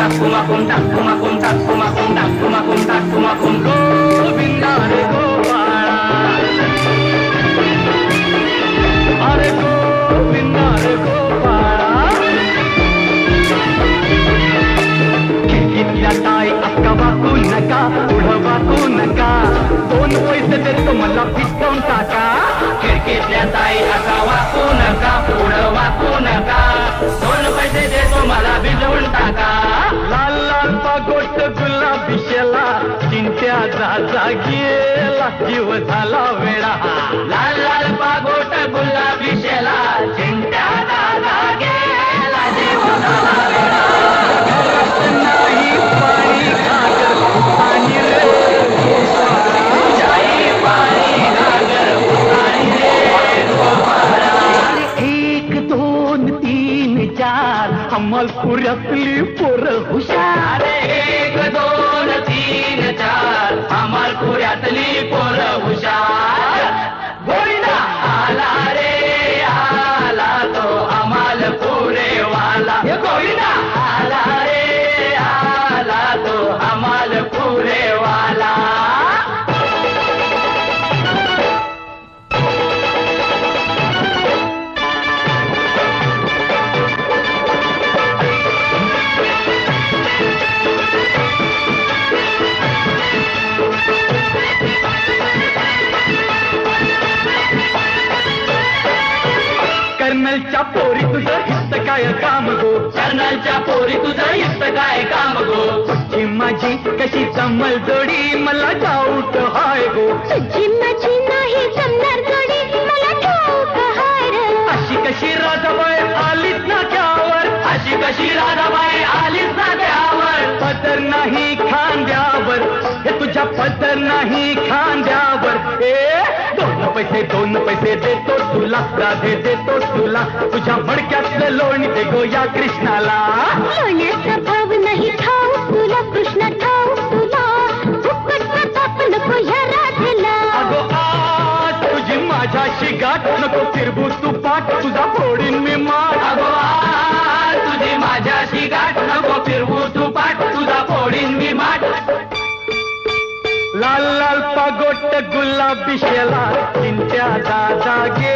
তাক তোমা কোন তাক তোমা কোন তাক তোমা কোন তাক তোমা কোন তাক তোমা কোন গোবিন্দা রে আরে গোবিন্দা রে गिराताय अक्कावा को नका उडवा को नका दोन पैसे देतो मला पिस्तून टाका चिंत्याचा जागेला जीव झाला वेळा लाल लाल पागोट गुलाबी शेला चिंत्याचा जागेला जीव झाला वेडा. नाही पाणी घागर पाणी रे. कर्नलच्या पोरी तुझं हित काय काम गो? कर्नलच्या पोरी तुझं हित काय काम गो? तुझी माझी कशी जमल जोडी? मला डाऊट हाय गो. तुझी माझी नाही जमणार जोडी मला ठाऊक हाय रे. अशी कशी राधाबाई आलीच ना त्यावर? अशी कशी राधाबाई आलीच ना त्यावर? पदर नाही खांद्यावर. हे तुझ्या पदर नाही खांद्यावर. ए पैसे दोन पैसे देतो तुला राधे देतो तुला तुझ्या मडक्यातलं लोणी दे गो या कृष्णाला। लोण्याचा भाव नाही ठाऊक तुला कृष्ण ठाऊक तुला। फुकट प्रताप नको ह्या राधेला। अगो आज तुझी माझ्याशी गाठ नको फिरबू పగొట్ట గులాబీ శలా చించా దాదాగే.